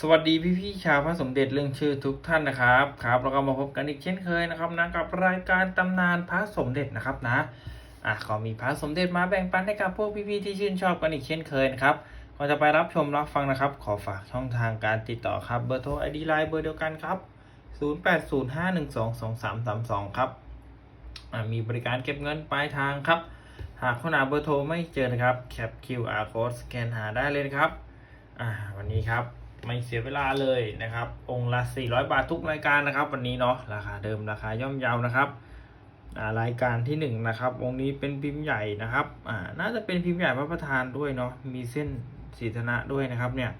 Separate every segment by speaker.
Speaker 1: สวัสดีพี่ๆชาวพระสมเด็จเรื่องชื่อทุกท่านนะครับครับเราก็มาพบกันอีกเช่นเคยนะครับนะกับรายการตำนานพระสมเด็จนะครับนะอะขอมีพระสมเด็จมาแบ่งปันให้กับพวกพี่ๆที่ชื่นชอบกันอีกเช่นเคยนะครับก่อนจะไปรับชมรับฟังนะครับ ขอฝากช่องทางการติดต่อครับเบอร์โทรไอดีไลน์เบอร์เดียวกันครับ 0805122332 ครับอะมีบริการเก็บเงินปลายทางครับ หากค้นหาเบอร์โทรไม่เจอนะครับแคป QR code สแกนหาได้เลยครับอ่าวันนี้ครับ ไม่เสียเวลาเลยนะครับ องค์ละ 400 บาททุกรายการนะครับ วันนี้เนาะราคาเดิมราคาย่อมเยาวนะครับรายการที่1นะครับองค์นี้เป็นพิมพ์ใหญ่นะครับอ่าน่าจะเป็นพิมพ์ใหญ่พระประธานด้วยเนาะมีเส้นสีธนะด้วยนะครับเนี่ย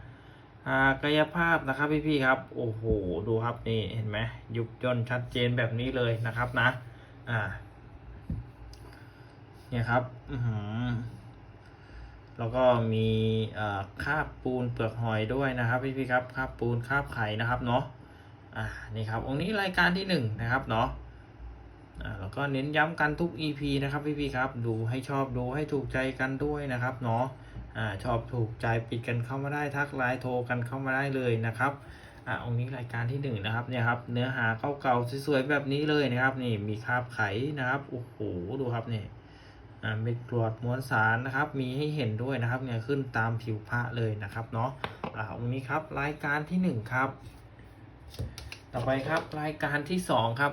Speaker 1: กายภาพนะครับพี่ๆครับโอ้โหดูครับนี่เห็นไหมยุบย่นชัดเจนแบบนี้เลยนะครับนะอ่าเนี่ยครับ อือหือ แล้วก็มีคาบปูนเปลือกหอยด้วยนะครับพี่พี่ครับคาบปูนคาบไข่นะครับเนาะอ่านี่ครับองค์นี้รายการที่หนึ่งนะครับเนาะอ่าแล้วก็เน้นย้ำกันทุก EP นะครับพี่พี่ครับดูให้ชอบดูให้ถูกใจกันด้วยนะครับเนาะอ่าชอบถูกใจปิดกันเข้ามาได้ทักไลน์โทรกันเข้ามาได้เลยนะครับอ่าองค์นี้รายการที่หนึ่งนะครับเนี่ยครับเนื้อหาเก่าๆสวยๆแบบนี้เลยนะครับนี่มีคาบไข่นะครับโอ้โหดูครับนี่ เม็ดกรวดมวลสารนะครับ มีให้เห็นด้วยนะครับเนี่ยขึ้นตามผิวพระเลยนะครับเนาะอ่าองนี้ครับรายการที่หนึ่งครับ ต่อไปครับรายการที่สองครับ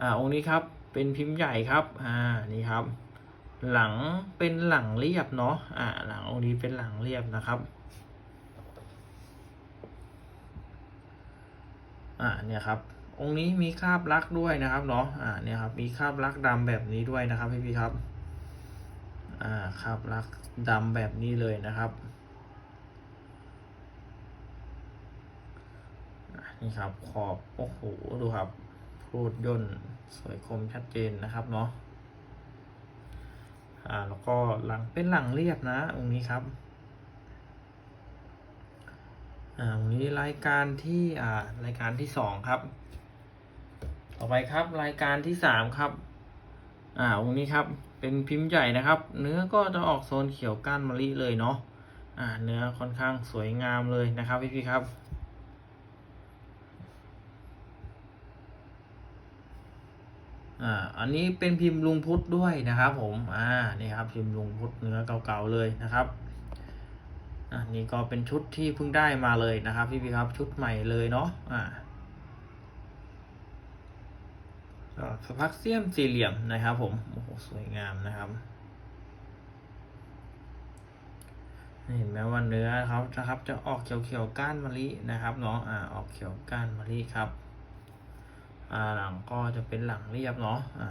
Speaker 1: อ่าองค์นี้ครับเป็นพิมพ์ใหญ่ครับอ่านี่ครับ หลังเป็นหลังเรียบเนาะอ่าหลังองค์นี้เป็นหลังเรียบนะครับอ่าเนี่ยครับองค์นี้มีคราบลักด้วยนะครับเนาะอ่าเนี่ยครับมีคราบลักดำแบบนี้ด้วยนะครับพี่พี่ครับ อ่าครับลักดำแบบนี้เลยนะครับนี่ครับขอบโอ้โหดูครับรูดย่นสวยคมชัดเจนนะครับเนาะอ่าแล้วก็หลังเป็นหลังเรียบนะองค์นี้ครับอ่าองค์นี้รายการที่อ่ารายการที่สองครับ ต่อไปครับรายการที่สามครับ อ่าองค์นี้ครับ เป็นพิมพ์ใหญ่นะครับ เนื้อก็จะออกโซนเขียวก้านมะลิเลยเนาะอ่าเนื้อค่อนข้างสวยงามเลยนะครับพี่พี่ครับอ่าอันนี้เป็นพิมพ์ลุงพุทธด้วยนะครับผมอ่านี่ครับพิมพ์ลุงพุทธเนื้อเก่าๆเลยนะครับอ่านี่ก็เป็นชุดที่เพิ่งได้มาเลยนะครับพี่พี่ครับชุดใหม่เลยเนาะอ่า ก็ สพักเสียมสี่เหลี่ยมนะครับผม โอ้โห สวยงามนะครับเห็นไหมว่าเนื้อเขานะครับ จะออกเขียวๆก้านมะลินะครับเนาะอ่าออกเขียวก้านมะลิครับ อ่าหลังก็จะเป็นหลังเรียบเนาะอ่า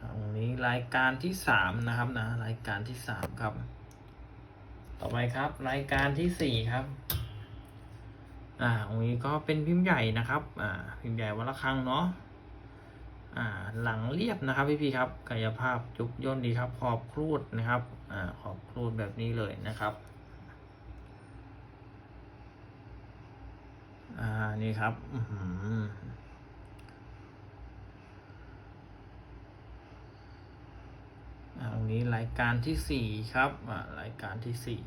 Speaker 1: ตรงนี้รายการที่สามนะครับนะรายการที่สามครับ ต่อไปครับ รายการที่สี่ครับ อ่าตรงนี้ก็เป็นพิมพ์ใหญ่นะครับอ่าพิมพ์ใหญ่วัดละครั้งเนาะอ่าหลังเรียบนะครับพี่พี่ๆครับกายภาพจุกย่นดีครับ ขอบครูดนะครับอ่าขอบครูดแบบนี้เลยนะครับอ่านี่ครับอือหืออ่าตรงนี้รายการที่สี่ครับอ่ารายการที่สี่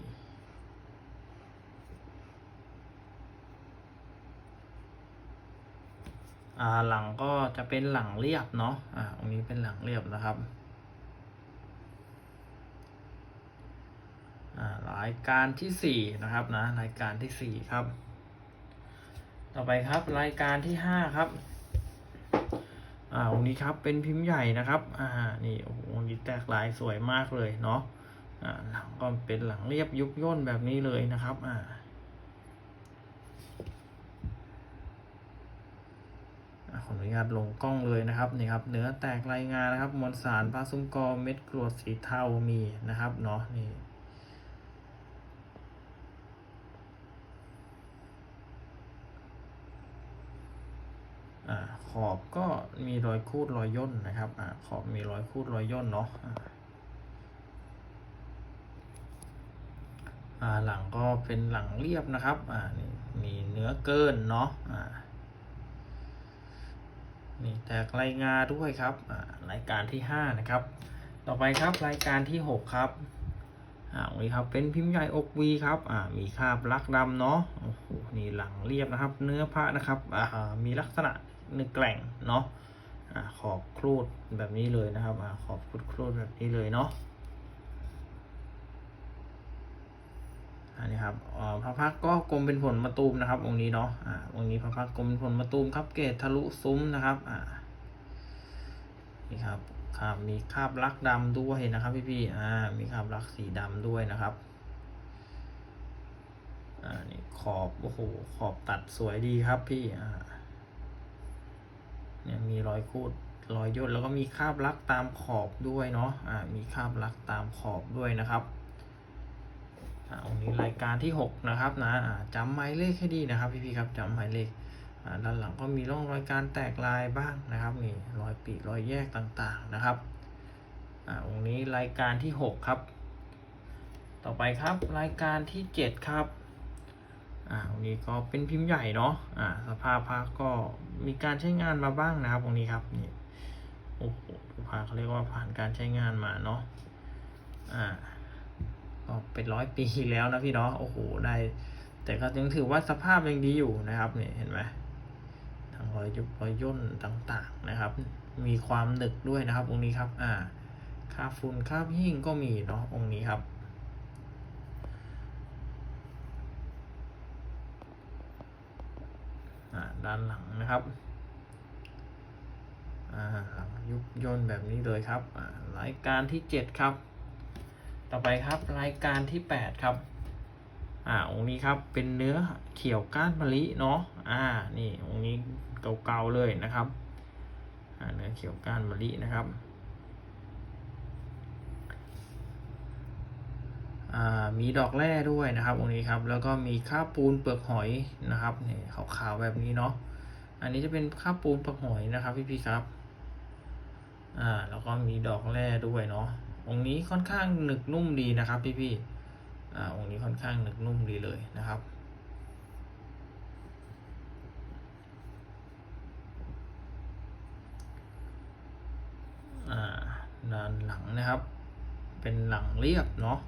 Speaker 1: อ่าหลังก็จะเป็นหลังเรียบเนาะอ่าตรงนี้เป็นหลังเรียบนะครับอ่ารายการที่สี่นะครับนะรายการที่สี่ครับ ต่อไปครับรายการที่ห้าครับอ่าตรงนี้ครับเป็นพิมพ์ใหญ่นะครับอ่านี่โอ้โหตรงนี้แตกลายสวยมากเลยเนาะอ่าหลังก็เป็นหลังเรียบยุบย่นแบบนี้เลยนะครับอ่า อะ ขออนุญาตลงกล้องเลยนะครับนี่ครับเนื้อแตกรายงานนะครับ มวลสารปลาซุมกอเม็ดกรวดสีเทามีนะครับเนาะนี่อขอบก็มีรอยคูดรอยย่นนะครับอ่าขอบมีรอยคูดรอยย่นเนาะอ่าหลังก็เป็นหลังเรียบนะครับ อ่านี่มีเนื้อเกินเนาะอ่า นี่แตกรายงานด้วยครับรายการที่ห้านะครับ ต่อไปครับรายการที่หกครับอ่านี่ครับเป็นพิมพ์ใหญ่อกวีครับอ่ามีคาบลักดำเนาะโอ้โหนี่หลังเรียบนะครับ เนื้อผ้านะครับอ่ามีลักษณะเนื้อแกล่งเนาะอ่าขอบครูดแบบนี้เลยนะครับอ่าขอบครูดครูดแบบนี้เลยเนาะ อันนี้ครับอ่าพระพักก็กลมเป็นผลมะตูมนะครับองค์นี้เนาะอ่าองค์นี้พระพักกลมเป็นผลมะตูมครับเกศทะลุซุ้มนะครับอ่านี่ครับครับมีคราบลักดำด้วยนะครับพี่พี่ๆอ่ามีคราบลักสีดำด้วยนะครับอ่านี่ขอบโอ้โหขอบตัดสวยดีครับพี่อ่าเนี่ยมีรอยคูดรอยย่นแล้วก็มีคราบลักตามขอบด้วยเนาะอ่ามีคราบลักตามขอบด้วยนะครับ อ่าองค์นี้รายการที่หกนะครับนะจำหมายเลขให้ดีนะครับพี่ๆครับจำหมายเลขด้านหลังก็มีร่องรอยการแตกลายบ้างนะครับมีรอยปีรอยแยกต่างๆนะครับองค์นี้รายการที่หกครับ ต่อไปครับรายการที่เจ็ดครับอ่าองค์นี้ก็เป็นพิมพ์ใหญ่เนาะอ่าสภาพพระก็มีการใช้งานมาบ้างนะครับองค์นี้ครับนี่โอ้โหพระเขาเรียกว่าผ่านการใช้งานมาเนาะอ่า เป็นร้อยปีแล้วนะพี่เนาะโอ้โหได้ แต่ก็ยังถือว่าสภาพยังดีอยู่นะครับเนี่ยเห็นไหมทางรอยยุบรอยย่นต่างๆนะครับ มีความหนึกด้วยนะครับองค์นี้ครับ อ่าคาบฝุ่นคาบหิ่งก็มีเนาะองค์นี้ครับอ่าด้านหลังนะครับอ่าหลังยุบย่นแบบนี้เลยครับอ่ารายการที่เจ็ดครับ ต่อไปครับรายการที่แปดครับ อ่าองค์นี้ครับเป็นเนื้อเขียวก้านมะลิเนาะอ่านี่องค์นี้เก่าๆเลยนะครับอ่าเนื้อเขียวก้านมะลินะครับอ่ามีดอกแร่ด้วยนะครับองนี้ครับ แล้วก็มีข้าวปูนเปลือกหอยนะครับนี่ขาวๆแบบนี้เนาะอันนี้จะเป็นข้าวปูนเปลือกหอยนะครับพี่ๆครับ อ่าแล้วก็มีดอกแร่ด้วยเนาะ องค์นี้ค่อนข้างหนึกนุ่มดีนะครับพี่ๆอ่าองค์นี้ค่อนข้างหนึกนุ่มดีเลยนะครับ อ่าด้านหลังนะครับ เป็นหลังเรียบเนาะ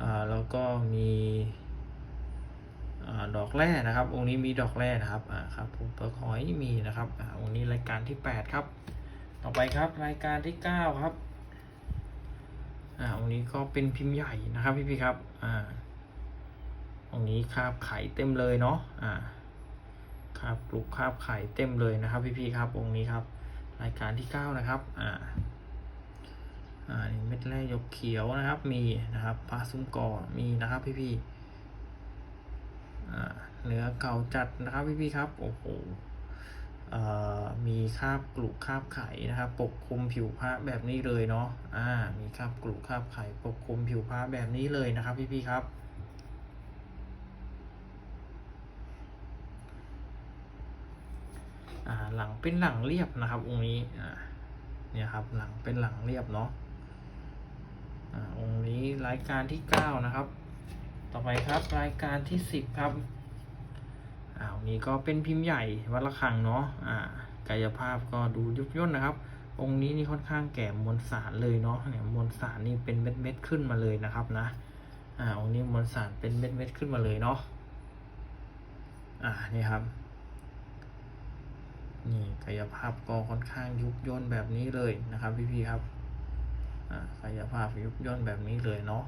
Speaker 1: อ่าแล้วก็มีอดอกแร่นะครับ องค์นี้มีดอกแร่นะครับ อ่าครับผมเปลือกหอยมีนะครับ อ่าองค์นี้รายการที่แปดครับ ต่อไปครับรายการที่เก้าครับ อ่าองค์นี้ก็เป็นพิมพ์ใหญ่นะครับพี่พี่ครับอ่าองค์นี้คาบไข่เต็มเลยเนาะอ่าคาบปลุกคาบไข่เต็มเลยนะครับพี่พี่ครับองค์นี้ครับรายการที่เก้านะครับอ่าอ่าเม็ดแร่หยกเขียวนะครับ มีนะครับปลาซุ้มกอมีนะครับพี่พี่อ่าเนื้อเก่าจัดนะครับพี่พี่ครับโอ้โห มีคราบกลุคราบไข่นะครับ ปกคลุมผิวพระแบบนี้เลยเนาะอ่ามีคราบกลุคราบไข่ปกคลุมผิวพระแบบนี้เลยนะครับพี่ๆครับอ่าหลังเป็นหลังเรียบนะครับองค์นี้อ่าเนี่ยครับหลังเป็นหลังเรียบเนาะอ่าองค์นี้รายการที่เก้านะครับ ต่อไปครับรายการที่สิบครับ อ่าวนี้ก็เป็นพิมพ์ใหญ่วัดระฆังเนาะอ่ากายภาพก็ดูยุบย่นนะครับ องค์นี้นี่ค่อนข้างแก่มวลสารเลยเนาะเนี่ยมวลสารนี่เป็นเม็ดเม็ดขึ้นมาเลยนะครับนะอ่าองค์นี้มวลสารเป็นเม็ดเม็ดขึ้นมาเลยเนาะอ่านี่ครับนี่กายภาพก็ค่อนข้างยุบย่นแบบนี้เลยนะครับพี่ๆครับอ่ากายภาพยุบย่นแบบนี้เลยเนาะ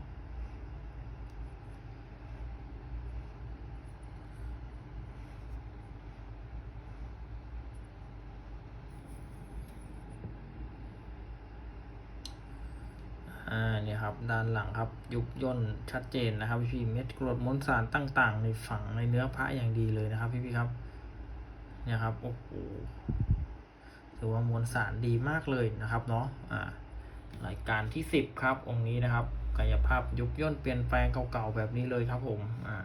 Speaker 1: อ่าเนี่ยครับด้านหลังครับ ยุบย่นชัดเจนนะครับพี่เม็ดกรดมวลสารต่าง ๆ ในฝังในเนื้อพระอย่างดีเลยนะครับ พี่ๆครับเนี่ยครับโอ้โหถือว่ามวลสารดีมากเลยนะครับเนาะอ่ารายการที่สิบครับ องค์นี้นะครับ กายภาพยุบย่นเปลี่ยนแปลงเก่าๆแบบนี้เลยครับผมอ่า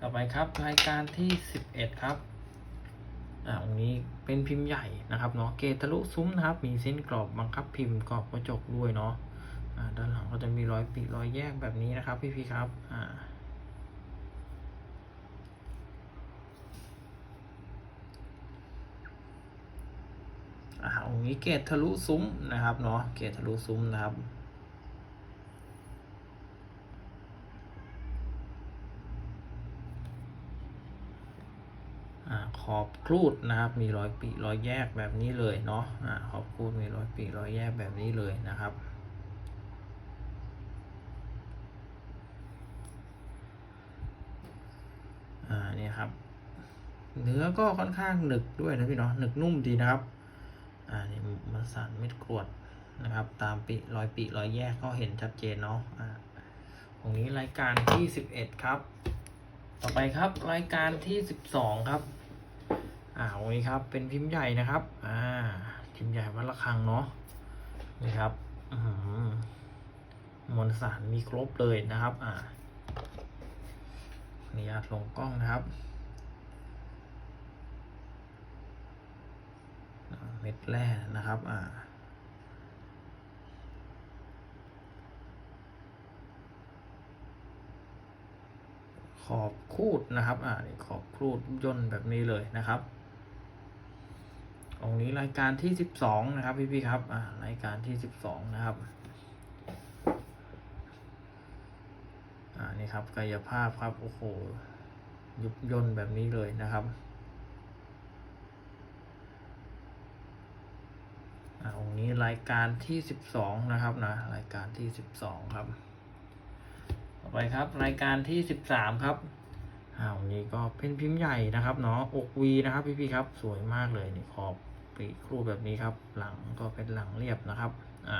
Speaker 1: ต่อไปครับรายการที่สิบเอ็ดครับอ่าองค์นี้เป็นพิมพ์ใหญ่นะครับเนาะเกตทะลุซุ้มนะครับ มีเส้นกรอบบังคับพิมพ์กรอบกระจกด้วยเนาะ ด้านหลังก็จะมีรอยปีกรอยแยกแบบนี้นะครับ พี่พีครับอ่าองค์นี้เกตทะลุซุ้มนะครับเนาะเกตทะลุซุ้มนะครับ ขอบครูดนะครับ มีรอยปีรอยแยกแบบนี้เลยเนาะะขอบครูดมีรอยปีรอยแยกแบบนี้เลยนะครับ อ่าเนี่ยครับ เนื้อก็ค่อนข้างหนึกด้วยนะพี่เนาะหนึกนุ่มดีนะครับ อ่านี่มันสานเม็ดกรวดนะครับ ตามปีรอยปีรอยแยกก็เห็นชัดเจนเนาะอ่าตรงนี้รายการที่สิบเอ็ดครับ ต่อไปครับรายการที่สิบสองครับอ่าตรงนี้ครับเป็นพิมพ์ใหญ่นะครับ อ่า พิมพ์ใหญ่วัดระฆังเนาะนี่ครับอือหือมวลสารมีครบเลยนะครับ อ่า นุญาตลงกล้องนะครับเม็ดแร่นะครับอ่าขอบคูดนะครับ อ่านี่ขอบคูดย่นแบบนี้เลยนะครับ องนี้รายการที่สิบสองนะครับพี่ๆครับ อ่ารายการที่สิบสองนะครับ อ่า นี่ครับกายภาพครับโอ้โหยุบย่นแบบนี้เลยนะครับอ่าองค์นี้รายการที่สิบสองนะครับนะรายการที่สิบสองครับ ต่อไปครับรายการที่สิบสามครับอ่าวันนี้ก็เป็นพิมพ์ใหญ่นะครับเนาะอกวีนะครับพี่พี่ๆครับสวยมากเลยนี่ขอบปีกครูแบบนี้ครับ หลังก็เป็นหลังเรียบนะครับ อ่า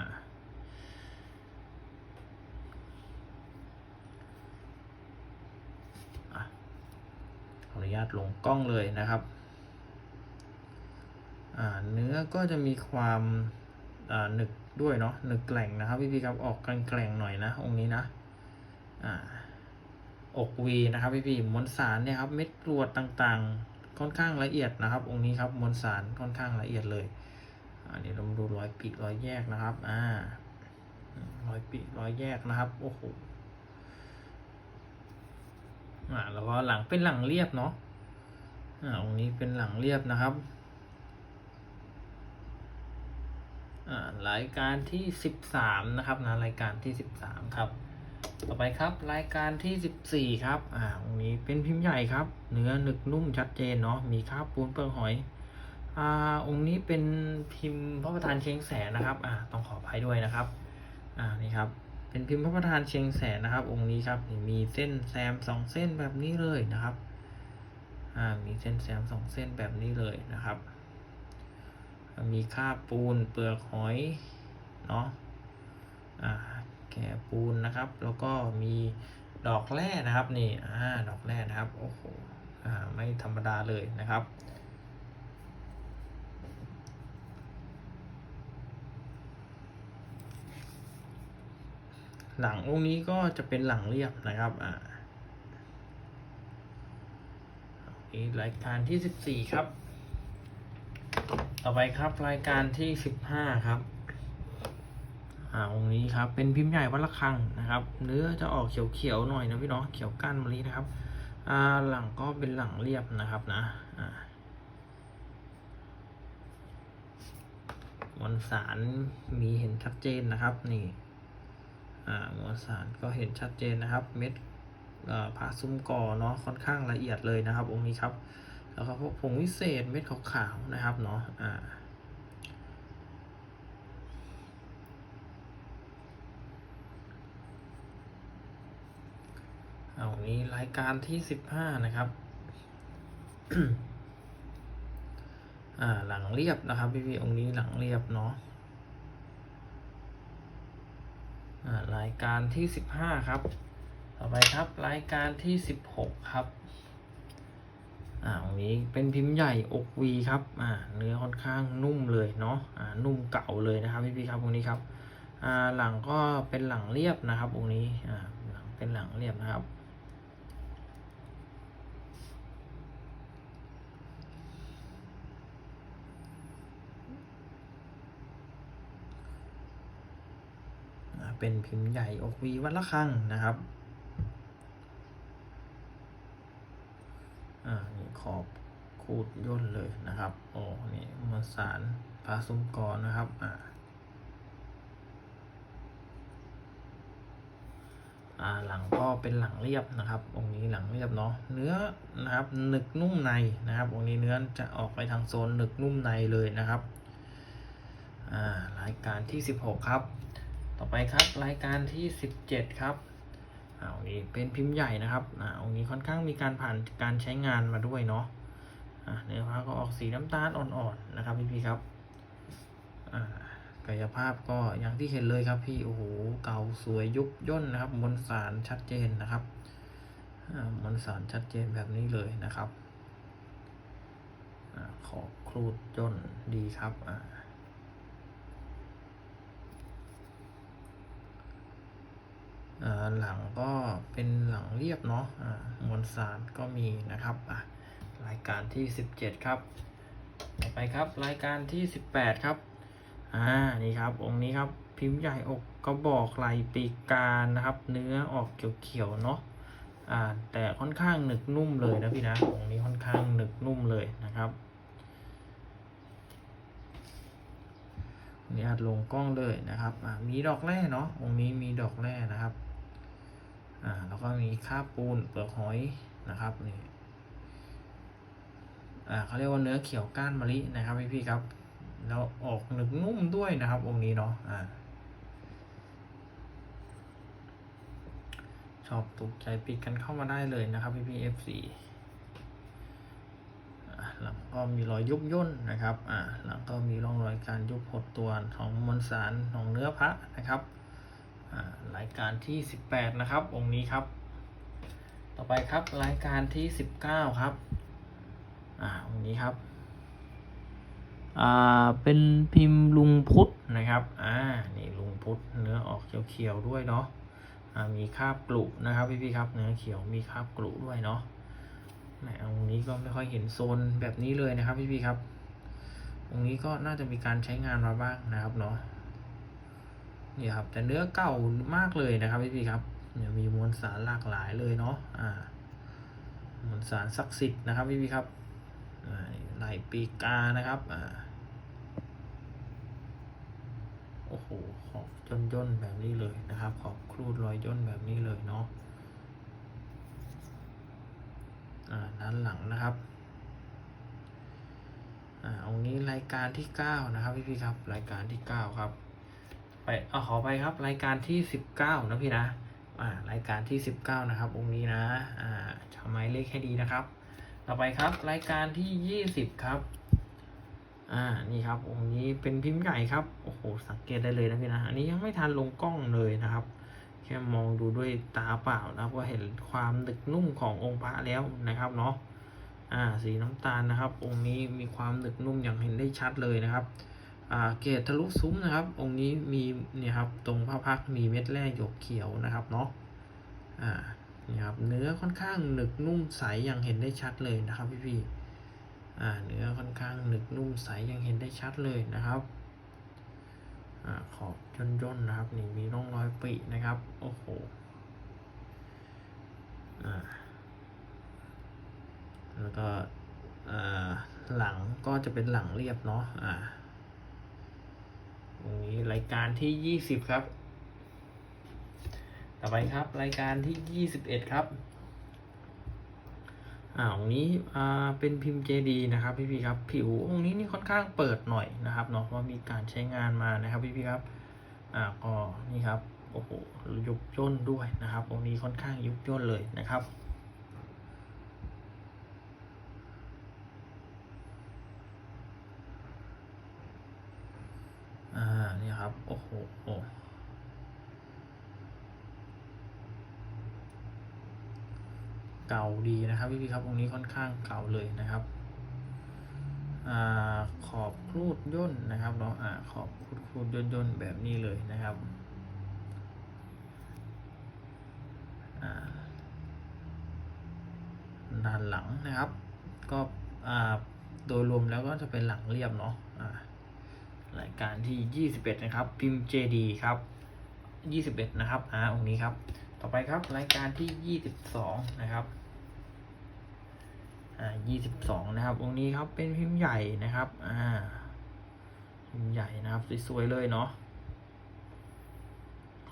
Speaker 1: อะขออ นุญาตลงกล้องเลยนะครับ เนื้อก็จะมีความาหนึกด้วยเนาะหนึกแกล่งนะครับพี่พี่ๆครับออกแกล่งหน่อยนะ องค์นี้นะออกวีนะครับพี่พี่ๆมวลสารเนี่ยครับเม็ดกรวดต่างๆ ค่อนข้างละเอียดนะครับ องค์นี้ครับมวลสารค่อนข้างละเอียดเลยอันนี้เรามาดูรอยปีกรอยแยกนะครับอ่ารอยปีกรอยแยกนะครับโอ้โห อ่าแล้วก็หลังเป็นหลังเรียบเนาะอ่าองค์นี้เป็นหลังเรียบนะครับอ่ารายการที่สิบสามนะครับนะรายการที่สิบสามครับ ต่อไปครับรายการที่สิบสี่ครับอ่าตรงนี้เป็นพิมพ์ใหญ่ครับ เนื้อหนึกนุ่มชัดเจนเนาะมีคราบปูนเปลือกหอยอ่าองค์นี้เป็นพิมพ์พระประธานเชียงแสนนะครับอ่าต้องขออภัยด้วยนะครับอ่านี่ครับ เป็นพิมพ์พระประธานเชียงแสนนะครับ องค์นี้ครับมีเส้นแซมสองเส้นแบบนี้เลยนะครับอ่ามีเส้นแซมสองเส้นแบบนี้เลยนะครับ มีคราบปูนเปลือกหอยเนาะอ่าแก่ปูนนะครับ แล้วก็มีดอกแร่นะครับนี่อ่าดอกแร่นะครับโอ้โหอ่าไม่ธรรมดาเลยนะครับ หลังองค์นี้ก็จะเป็นหลังเรียบนะครับอ่าอีกรายการที่สิบสี่ครับ ต่อไปครับรายการที่สิบห้าครับอ่าองค์นี้ครับเป็นพิมพ์ใหญ่วัดระฆังนะครับ เนื้อจะออกเขียวๆหน่อยนะพี่เนาะเขียวก้านมะลินะครับอ่าหลังก็เป็นหลังเรียบนะครับนะอ่ามวลสารมีเห็นชัดเจนนะครับนี่ มวลสารก็เห็นชัดเจนนะครับ เม็ดผ่าซุ้มก่อเนาะค่อนข้างละเอียดเลยนะครับองค์นี้ครับ แล้วก็พวกผงวิเศษเม็ดขาวๆนะครับเนาะอ่าเอานี้รายการที่สิบห้านะครับอ่าหลังเรียบนะครับพี่พี่ๆองค์นี้หลังเรียบเนาะ อ่า รายการที่สิบห้าครับ ต่อไปครับรายการที่สิบหกครับอ่าตรงนี้เป็นพิมพ์ใหญ่อกวีครับอ่าเนื้อค่อนข้างนุ่มเลยเนาะอ่านุ่มเก่าเลยนะครับพี่พี่ๆครับตรงนี้ครับอ่าหลังก็เป็นหลังเรียบนะครับตรงนี้อ่าหลังเป็นหลังเรียบนะครับ อ่า เป็นพิมพ์ใหญ่อกวีวัดละคังนะครับอ่านี่ขอบคูดย่นเลยนะครับโอ้นี่มวลสารพาสุมกรนะครับอ่าอ่าหลังก็เป็นหลังเรียบนะครับองค์นี้หลังเรียบเนาะเนื้อนะครับหนึกนุ่มในนะครับองค์นี้เนื้อจะออกไปทางโซนหนึกนุ่มในเลยนะครับอ่ารายการที่ 16 ครับ ต่อไปครับรายการที่ 17 ครับอ่าองนี้เป็นพิมพ์ใหญ่นะครับอ่าองนี้ค่อนข้างมีการผ่านการใช้งานมาด้วยเนาะอ่าเนื้อผ้าก็ออกสีน้ำตาลอ่อนๆนะครับพี่ๆครับอ่ากายภาพก็อย่างที่เห็นเลยครับพี่โอ้โหเก่าสวยยุบย่นนะครับมวลสารชัดเจนนะครับมวลสารชัดเจนแบบนี้เลยนะครับอขอครูดย่นดีครับอ่า อ่า หลังก็เป็นหลังเรียบเนาะอ่ามวลสารก็มีนะครับอะรายการที่ 17 ครับต่อไปครับรายการที่ 18 ครับอ่านี่ครับองค์นี้ครับพิมพ์ใหญ่อกกระบอกไหลปีกกลารนะครับ เนื้อออกเขียวๆเนาะอ่าแต่ค่อนข้างหนึกนุ่มเลยนะพี่นะองค์นี้ค่อนข้างหนึกนุ่มเลยนะครับนี่อาจลงกล้องเลยนะครับอ่ามีดอกแร่เนาะองค์นี้มีดอกแร่นะครับ อ่าแล้วก็มีข้าวปูนเปลือกหอยนะครับนี่อ่าเขาเรียกว่าเนื้อเขียวก้านมะลินะครับพี่พี่ครับ แล้วออกหนึบนุ่มด้วยนะครับองค์นี้เนาะอ่าชอบถูกใจปิดกันเข้ามาได้เลยนะครับพี่พี่เอฟซีหลังก็มีรอยยุบย่นนะครับ อ่า หลังก็มีร่องรอยการยุบหดตัวของมวลสารของเนื้อพระนะครับ รายการที่ 18 นะครับ องค์นี้ครับ ต่อไปครับรายการที่ 19 ครับอ่าองค์นี้ครับอ่าเป็นพิมพ์ลุงพุทธนะครับอ่านี่ลุงพุทธเนื้อออกเขียวๆด้วยเนาะอ่ามีคาบกลุนะครับพี่ๆครับเนื้อเขียวมีคาบกลุด้วยเนาะแหมองค์นี้ก็ไม่ค่อยเห็นโซนแบบนี้เลยนะครับพี่ๆครับองค์นี้ก็น่าจะมีการใช้งานมาบ้างนะครับเนาะ นี่ครับแต่เนื้อเก่ามากเลยนะครับพี่พี่ครับเนี่ยมีมวลสารหลากหลายเลยเนาะอ่ามวลสารศักดิ์สิทธิ์นะครับพี่พี่ครับไหลปีกานะครับอ่าโอ้โหขอบย่นย่นแบบนี้เลยนะครับ ขอบครูดรอยย่นแบบนี้เลยเนาะอ่าด้านหลังนะครับอ่าองค์นี้รายการที่เก้านะครับพี่พี่ครับ รายการที่เก้าครับ ไปเอาขอไปครับ รายการที่สิบเก้านะพี่นะอ่ารายการที่สิบเก้านะครับองค์นี้นะอ่าจำหมเลขให้ดีนะครับ ต่อไปครับ รายการที่ยี่สิบครับอ่านี่ครับองค์นี้เป็นพิมพ์ใหญ่ครับโอ้โหสังเกตได้เลยนะพี่นะอันนี้ยังไม่ทันลงกล้องเลยนะครับ แค่มองดูด้วยตาเปล่านะครับก็เห็นความหนึกนุ่มขององค์พระแล้วนะครับเนาะอ่าสีน้ำตาลนะครับ องค์นี้มีความหนึกนุ่มอย่างเห็นได้ชัดเลยนะครับ เกตทะลุซุ้มนะครับ องค์นี้มีเนี่ยครับตรงพระพักมีเม็ดแร่หยกเขียวนะครับเนาะอ่านี่ครับเนื้อค่อนข้างหนึกนุ่มใสอย่างเห็นได้ชัดเลยนะครับพี่พี่อ่าเนื้อค่อนข้างหนึกนุ่มใสอย่างเห็นได้ชัดเลยนะครับอ่าขอบย่นย่นๆนะครับนี่มีร่องรอยปรินะครับโอ้โหอ่าแล้วก็อ่าหลังก็จะเป็นหลังเรียบเนาะอ่า ตรงนี้รายการที่ยี่สิบครับ ต่อไปครับ รายการที่ยี่สิบเอ็ดครับอ่าองนี้อ่าเป็นพิมพ์เจดีนะครับพี่พี่ครับ ผิวองค์นี้นี่ค่อนข้างเปิดหน่อยนะครับเนาะเพราะมีการใช้งานมานะครับพี่พี่ครับอ่าก็นี่ครับโอ้โหยุบย่นด้วยนะครับองค์นี้ค่อนข้างยุบย่นเลยนะครับ อ่านี่ ครับ โอ้โหโอเก่าดีนะครับพี่พี่ๆครับองค์นี้ค่อนข้างเก่าเลยนะครับอขอบครูดย่นนะครับเนาะอ่าขอบครูดครูดย่นย่นแบบนี้เลยนะครับด้านหลังนะครับ ก็โดยรวมแล้วก็จะเป็นหลังเรียบเนาะ รายการที่ 21 นะครับ พิมพ์ JD ครับ 21 นะครับอ่าองค์นี้ครับ ต่อไปครับรายการที่ 22 นะครับอ่า22 นะครับ องค์นี้ครับเป็นพิมพ์ใหญ่นะครับอ่าพิมพ์ใหญ่นะครับสวยๆเลยเนาะ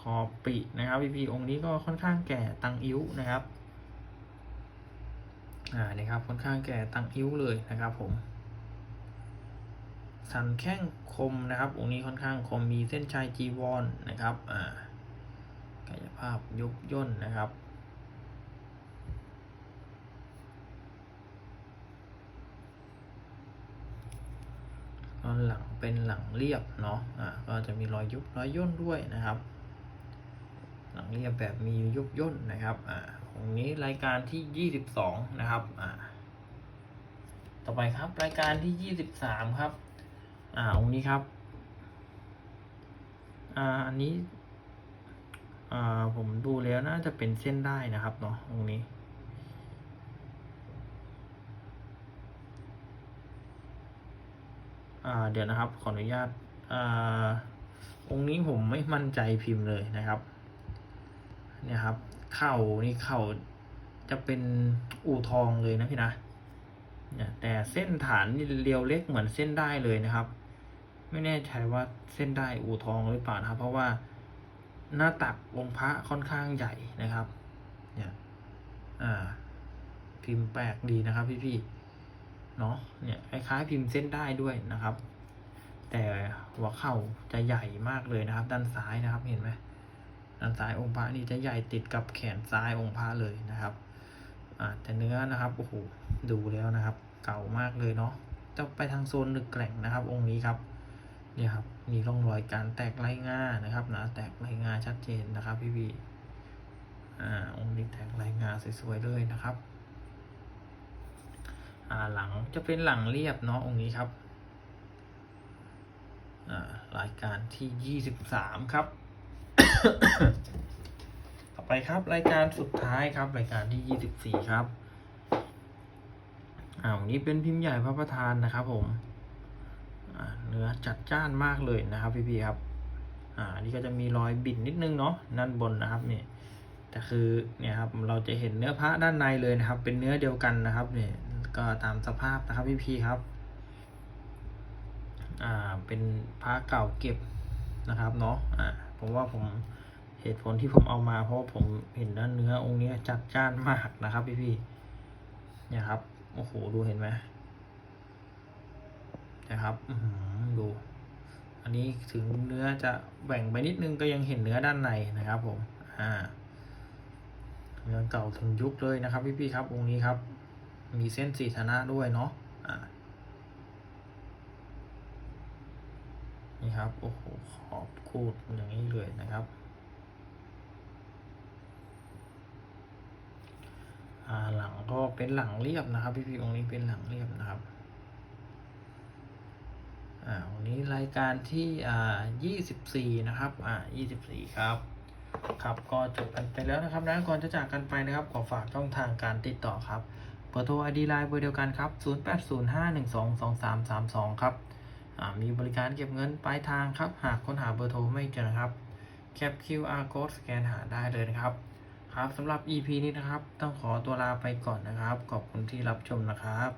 Speaker 1: ขอบปีนะครับพี่พีองค์นี้ก็ค่อนข้างแก่ตังอิ้วนะครับอ่านี่ครับค่อนข้างแก่ตังอิ้วเลยนะครับผม สันแข้งคมนะครับองค์นี้ค่อนข้างคมมีเส้นชัยจีวรนะครับอ่ากายภาพยุบย่นนะครับตอนหลังเป็นหลังเรียบเนาะอ่าก็จะมีรอยยุบรอยย่นด้วยนะครับ หลังเรียบแบบมียุบย่นนะครับอ่าองค์นี้รายการที่ยี่สิบสองนะครับอ่าต่อไปครับรายการที่ยี่สิบสามครับ อ่าองค์นี้ครับ อ่า อันนี้อ่าผมดูแล้วน่าจะเป็นเส้นได้นะครับเนาะองค์นี้ อ่า เดี๋ยวนะครับ ขออนุญาต อ่า องค์นี้ผมไม่มั่นใจพิมพ์เลยนะครับ เนี่ยครับ เข่านี่เข่าจะเป็นอู่ทองเลยนะพี่นะเนี่ยแต่เส้นฐานนี่เรียวเล็กเหมือนเส้นได้เลยนะครับ ไม่แน่ใจว่าเส้นได้อู่ทองหรือเปล่านะครับ เพราะว่าหน้าตักองค์พระค่อนข้างใหญ่นะครับ เนี่ย อ่า พิมพ์แปลกดีนะครับ พี่ๆ เนาะเนี่ยคล้ายๆพิมพ์เส้นได้ด้วยนะครับ แต่หัวเข่าจะใหญ่มากเลยนะครับ ด้านซ้ายนะครับเห็นไหมด้านซ้ายองค์พระนี่จะใหญ่ติดกับแขนซ้ายองค์พระเลยนะครับอ่าแต่เนื้อนะครับโอ้โหดูแล้วนะครับ เก่ามากเลยเนาะจะไปทางโซนหนึกแกร่งนะครับ องค์นี้ครับ เนี่ยครับมีร่องรอยการแตกไล่ง่านะครับนะแตกไล่ง่าชัดเจนนะครับพี่พี่อ่าองค์นี้แตกไล่ง่าสวยๆเลยนะครับอ่าหลังจะเป็นหลังเรียบเนาะองค์นี้ครับอ่ารายการที่ยี่สิบสามครับ ต่อไปครับรายการสุดท้ายครับ รายการที่ยี่สิบสี่ครับอ่าวันนี้เป็นพิมพ์ใหญ่พระประธานนะครับผม เนื้อจัดจ้านมากเลยนะครับพี่ๆครับอ่านี่ก็จะมีรอยบิดนิดนึงเนาะด้านบนนะครับเนี่ยแต่คือเนี่ยครับเราจะเห็นเนื้อพระด้านในเลยนะครับ เป็นเนื้อเดียวกันนะครับเนี่ยก็ตามสภาพนะครับพี่ๆครับอ่าเป็นพระเก่าเก็บนะครับเนาะอ่าผมว่าผมเหตุผลที่ผมเอามาเพราะผมเห็นด้านเนื้อองค์นี้จัดจ้านมากนะครับพี่ๆเนี่ยครับโอ้โหดูเห็นไหม นะครับดูอันนี้ถึงเนื้อจะแบ่งไปนิดนึงก็ยังเห็นเนื้อด้านในนะครับผมอ่าเนื้อเก่าถึงยุคเลยนะครับพี่ๆครับองค์นี้ครับ มีเส้นสีธนะด้วยเนาะอ่านี่ครับโอ้โหขอบคูดอย่างนี้เลยนะครับอ่าหลังก็เป็นหลังเรียบนะครับพี่พี่ๆองค์นี้เป็นหลังเรียบนะครับ อ่าวันนี้รายการที่อ่ายี่สิบสี่นะครับอ่ายี่สิบสี่ครับครับก็จบกันไปแล้วนะครับนะก่อนจะจากกันไปนะครับขอฝากช่องทางการติดต่อครับเบอร์โทร ID ไลน์เบอร์เดียวกันครับ0805122332ครับอ่ามีบริการเก็บเงินปลายทางครับ หากค้นหาเบอร์โทรไม่เจอครับแคป QR code สแกนหาได้เลยนะครับ ครับสำหรับ EP นี้นะครับ ต้องขอตัวลาไปก่อนนะครับ ขอบคุณที่รับชมนะครับ